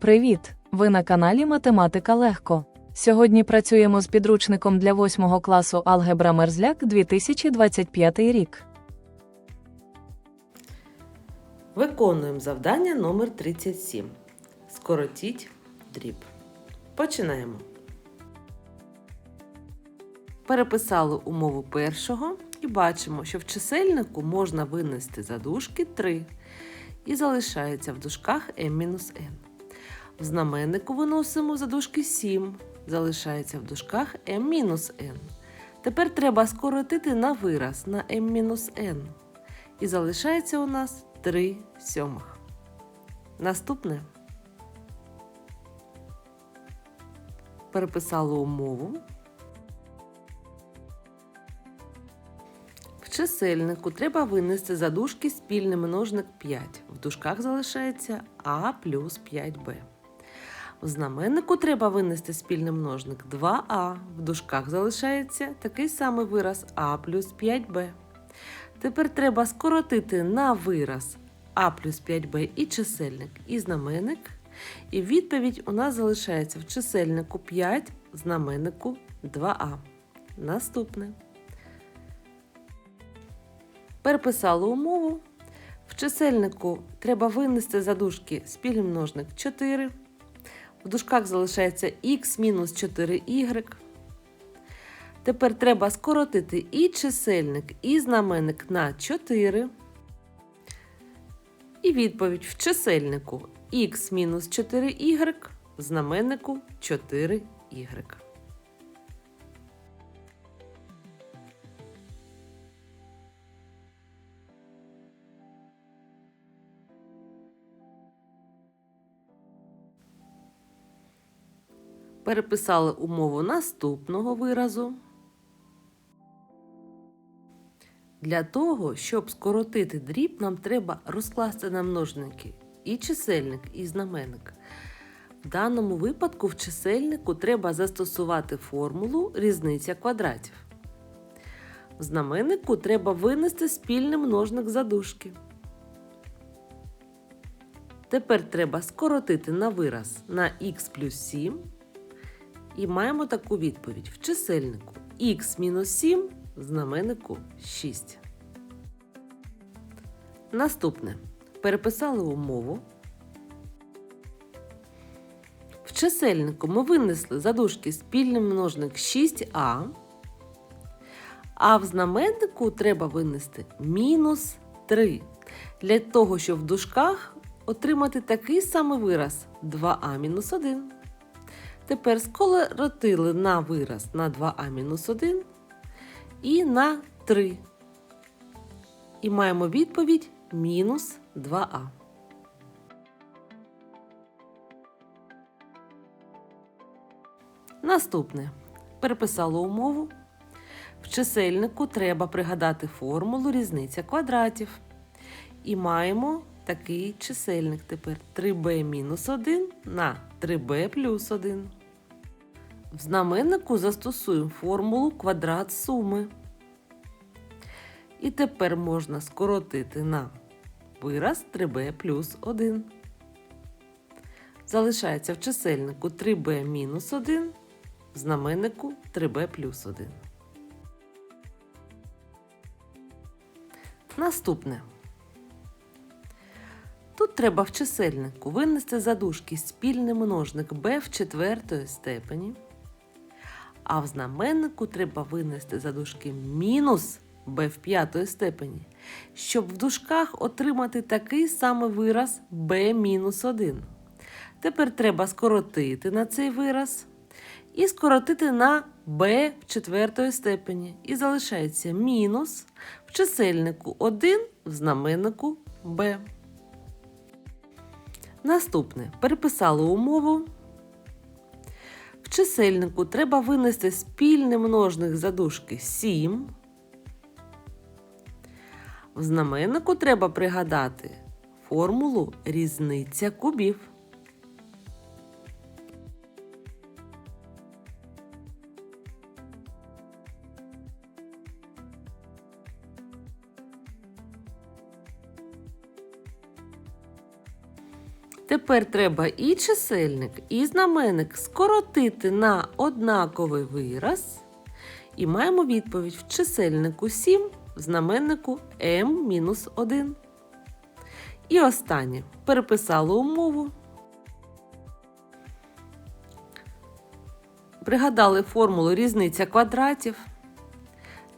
Привіт! Ви на каналі Математика Легко. Сьогодні працюємо з підручником для 8 класу Алгебра Мерзляк 2025 рік. Виконуємо завдання номер 37. Скоротіть дріб. Починаємо. Переписали умову першого і бачимо, що в чисельнику можна винести за дужки 3 і залишається в дужках m-n. В знаменнику виносимо за дужки 7, залишається в дужках m-n. Тепер треба скоротити на вираз на m-n. І залишається у нас 3 сьомих. Наступне. Переписали умову. В чисельнику треба винести за дужки спільний множник 5. В дужках залишається а плюс 5b. В знаменнику треба винести спільний множник 2а. В дужках залишається такий самий вираз а плюс 5b. Тепер треба скоротити на вираз а плюс 5b і чисельник, і знаменник. І відповідь у нас залишається в чисельнику 5, в знаменнику 2а. Наступне. Переписали умову. В чисельнику треба винести за дужки спільний множник 4. В дужках залишається х мінус 4y. Тепер треба скоротити і чисельник, і знаменник на 4. І відповідь в чисельнику х мінус 4y, в знаменнику 4y. Переписали умову наступного виразу. Для того, щоб скоротити дріб, нам треба розкласти на множники і чисельник, і знаменник. В даному випадку в чисельнику треба застосувати формулу різниця квадратів. В знаменнику треба винести спільний множник задушки. Тепер треба скоротити на вираз на х плюс 7. І маємо таку відповідь в чисельнику х-7 в знаменнику 6. Наступне. Переписали умову. В чисельнику ми винесли за дужки спільний множник 6а, а в знаменнику треба винести мінус 3. Для того, щоб в дужках отримати такий самий вираз 2а мінус 1. Тепер скоротили на вираз на 2а мінус 1 і на 3. І маємо відповідь мінус 2а. Наступне. Переписали умову. В чисельнику треба пригадати формулу різниця квадратів. І маємо такий чисельник тепер 3b мінус 1 на 3b плюс 1. В знаменнику застосуємо формулу квадрат суми. І тепер можна скоротити на вираз 3b плюс 1. Залишається в чисельнику 3b мінус 1, в знаменнику 3b плюс 1. Наступне. Тут треба в чисельнику винести за дужки спільний множник b в четвертої степені. А в знаменнику треба винести за дужки мінус b в п'ятої степені, щоб в дужках отримати такий самий вираз b мінус 1. Тепер треба скоротити на цей вираз і скоротити на b в четвертої степені. І залишається мінус в чисельнику 1 в знаменнику b. Наступне переписали умову. Чисельнику треба винести спільний множник задушки 7. В знаменнику треба пригадати формулу різниця кубів. Тепер треба і чисельник, і знаменник скоротити на однаковий вираз. І маємо відповідь в чисельнику 7, в знаменнику m-1. І останнє. Переписали умову. Пригадали формулу різниця квадратів.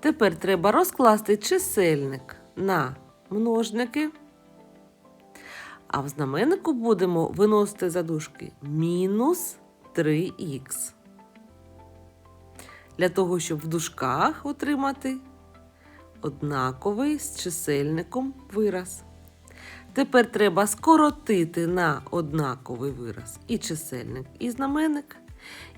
Тепер треба розкласти чисельник на множники. А в знаменнику будемо виносити за дужки мінус 3х. Для того, щоб в дужках отримати однаковий з чисельником вираз. Тепер треба скоротити на однаковий вираз і чисельник, і знаменник.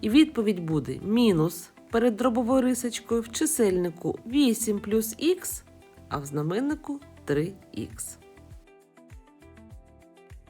І відповідь буде мінус перед дробовою рисочкою в чисельнику 8 плюс х, а в знаменнику 3х.